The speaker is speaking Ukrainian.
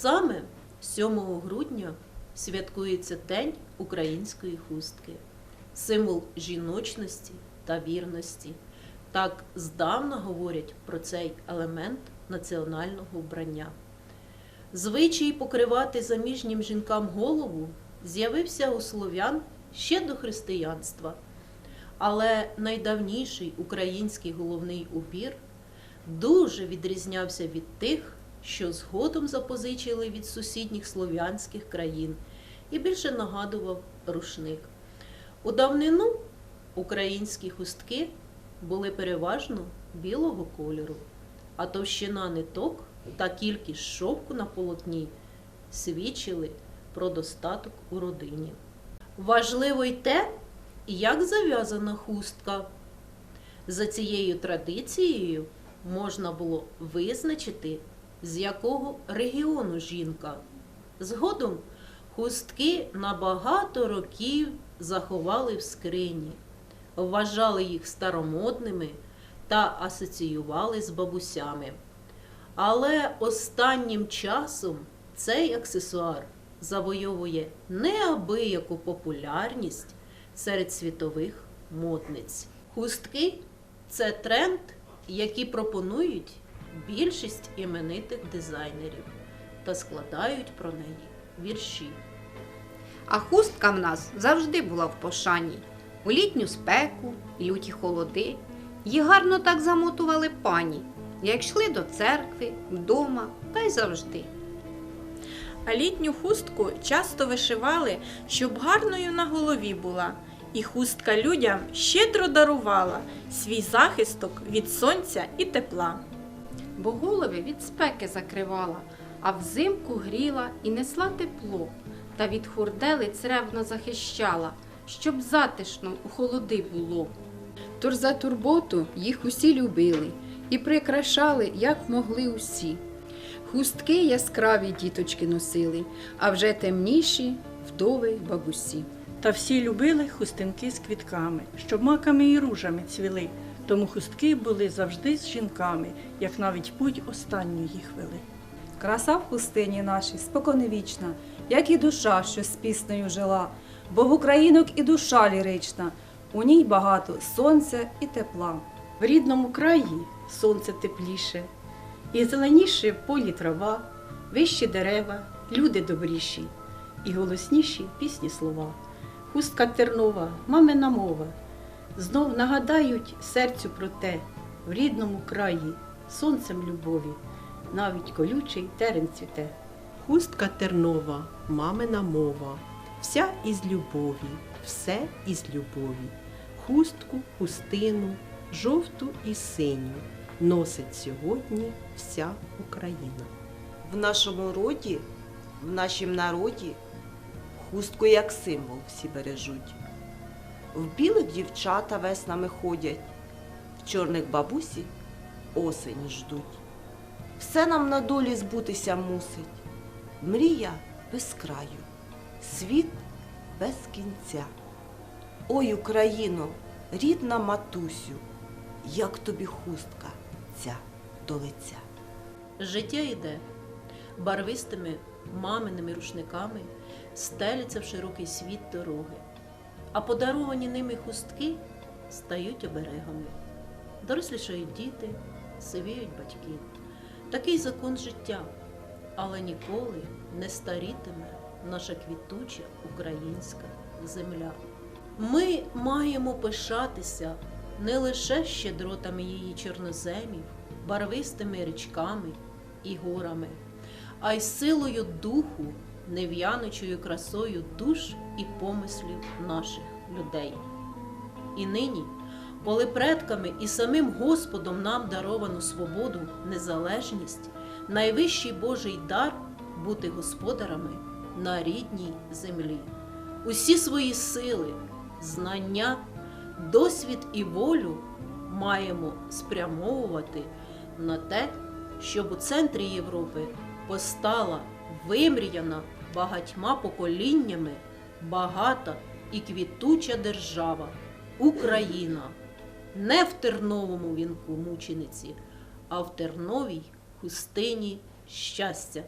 Саме 7 грудня святкується День української хустки, символ жіночності та вірності. Так здавна говорять про цей елемент національного вбрання. Звичай покривати заміжнім жінкам голову з'явився у слов'ян ще до християнства. Але найдавніший український головний убір дуже відрізнявся від тих, що згодом запозичили від сусідніх слов'янських країн і більше нагадував рушник. У давнину українські хустки були переважно білого кольору, а товщина ниток та кількість шовку на полотні свідчили про достаток у родині. Важливо й те, як зав'язана хустка. За цією традицією можна було визначити, з якого регіону жінка. Згодом хустки на багато років заховали в скрині, вважали їх старомодними та асоціювали з бабусями. Але останнім часом цей аксесуар завойовує неабияку популярність серед світових модниць. Хустки це тренд, який пропонують більшість іменитих дизайнерів та складають про неї вірші. А хустка в нас завжди була в пошані. У літню спеку, люті холоди. Її гарно так замотували пані, як йшли до церкви, вдома та й завжди. А літню хустку часто вишивали, щоб гарною на голові була. І хустка людям щедро дарувала свій захисток від сонця і тепла. Бо голови від спеки закривала, а взимку гріла і несла тепло, та від хурделиць ревно захищала, щоб затишно у холоди було. Тож за турботу їх усі любили і прикрашали, як могли усі. Хустки яскраві діточки носили, а вже темніші вдови бабусі. Та всі любили хустинки з квітками, щоб маками і ружами цвіли. Тому хустки були завжди з жінками, як навіть путь останню їх вели. Краса в хустині нашій споконвічна, як і душа, що з піснею жила, бо в українок і душа лірична, у ній багато сонця і тепла. В рідному краї сонце тепліше, і зеленіше в полі трава, вищі дерева, люди добріші, і голосніші пісні слова. Хустка тернова, мамина мова. Знов нагадають серцю про те, в рідному краї, сонцем любові, навіть колючий терен цвіте. Хустка тернова, мамина мова, вся із любові, все із любові. Хустку, хустину, жовту і синю носить сьогодні вся Україна. В нашому роді, в нашім народі хустку як символ всі бережуть. В білих дівчата веснами ходять, в чорних бабусі осені ждуть. Все нам на долі збутися мусить. Мрія без краю, світ без кінця. Ой, Україно, рідна матусю, як тобі хустка ця до лиця. Життя йде барвистими маминими рушниками, стеляться в широкий світ дороги, а подаровані ними хустки стають оберегами. Дорослішають діти, сивіють батьки. Такий закон життя, але ніколи не старітиме наша квітуча українська земля. Ми маємо пишатися не лише щедротами її чорноземів, барвистими річками і горами, а й силою духу, нев'яночою красою душ і помислів наших людей. І нині, коли предками і самим Господом нам даровано свободу, незалежність, найвищий Божий дар бути господарами на рідній землі. Усі свої сили, знання, досвід і волю маємо спрямовувати на те, щоб у центрі Європи постала вимріяна багатьма поколіннями багата і квітуча держава Україна. Не в терновому вінку мучениці, а в терновій хустині щастя.